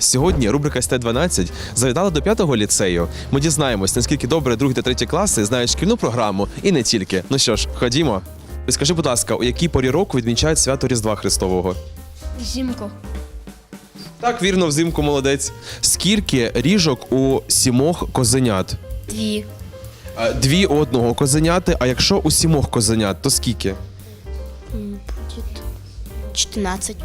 Сьогодні рубрика СТ-12 завітала до п'ятого ліцею. Ми дізнаємось, наскільки добре другі та треті класи знають шкільну програму і не тільки. Ну що ж, ходімо. Скажи, будь ласка, у якій порі року відмічають свято Різдва Христового? Зімку. Так, вірно, взимку молодець. Скільки ріжок у сімох козенят? Дві. Дві у одного козеняти, а якщо у сімох козенят, то скільки? Буде 14.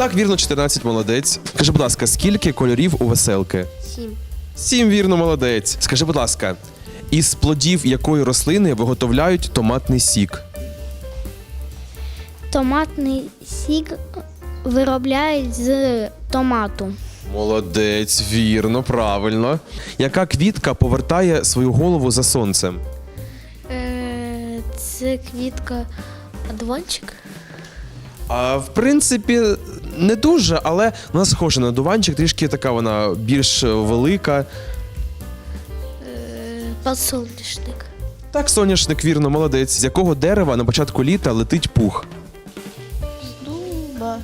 Так, вірно, 14 молодець. Скажи, будь ласка, скільки кольорів у веселки? Сім. Сім вірно, молодець. Скажи, будь ласка, із плодів якої рослини виготовляють томатний сік? Томатний сік виробляють з томату. Молодець, вірно, правильно. Яка квітка повертає свою голову за сонцем? Е, це квітка одуванчик. А в принципі, не дуже, але вона схожа на дуванчик, трішки така вона більш велика. Е, подсолнечник. Так, соняшник, вірно, молодець. З якого дерева на початку літа летить пух? З Дуба.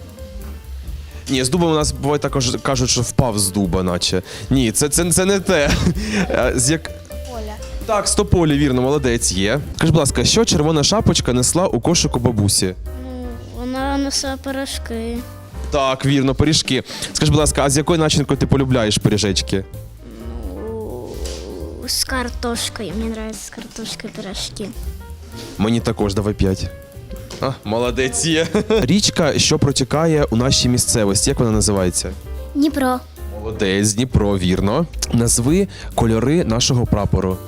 Ні, з дуба у нас буває також кажуть, що впав з дуба, наче. Ні, це, це, це не те. Е, З як... Поля. Так, стополі, вірно, молодець є. Скажи, будь ласка, що червона шапочка несла у кошику бабусі? Ну, вона несе пирожки. Так, вірно, пиріжки. Скажи, будь ласка, а з якою начинкою ти полюбляєш пиріжечки? Ну, з картошкою. Мені подобається з картошкою пирожки. Мені також давай п'ять. А, молодець є. Річка, що протікає у нашій місцевості, як вона називається? Дніпро. Молодець, Дніпро, вірно. Назви кольори нашого прапору.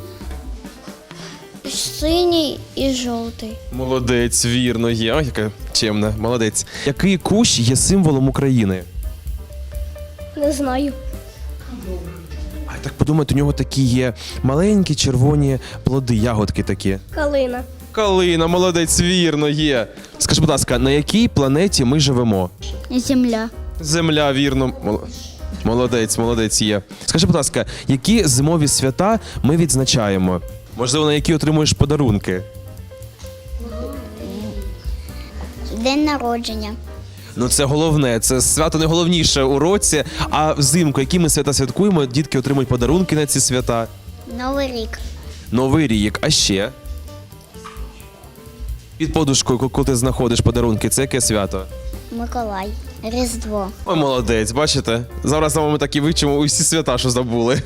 Синій і жовтий. Молодець, вірно, є. Ой, яка чемна, молодець. Який кущ є символом України? Не знаю. А так подумайте, у нього такі є маленькі червоні плоди, ягодки такі. Калина. Калина, молодець, вірно, є. Скажи, будь ласка, на якій планеті ми живемо? Земля. Земля, вірно. Мол- Молодець, молодець є. Скажи, будь ласка, які зимові свята ми відзначаємо? Можливо, на які отримуєш подарунки? День народження. Ну, це головне, це свято найголовніше у році. А взимку, які ми свята святкуємо, дітки отримують подарунки на ці свята. Новий рік. Новий рік, а ще. Під подушкою, коли ти знаходиш подарунки, це яке свято? Миколай. Різдво. Ой, молодець, бачите? Зараз з вами так і вичимо усі свята, що забули.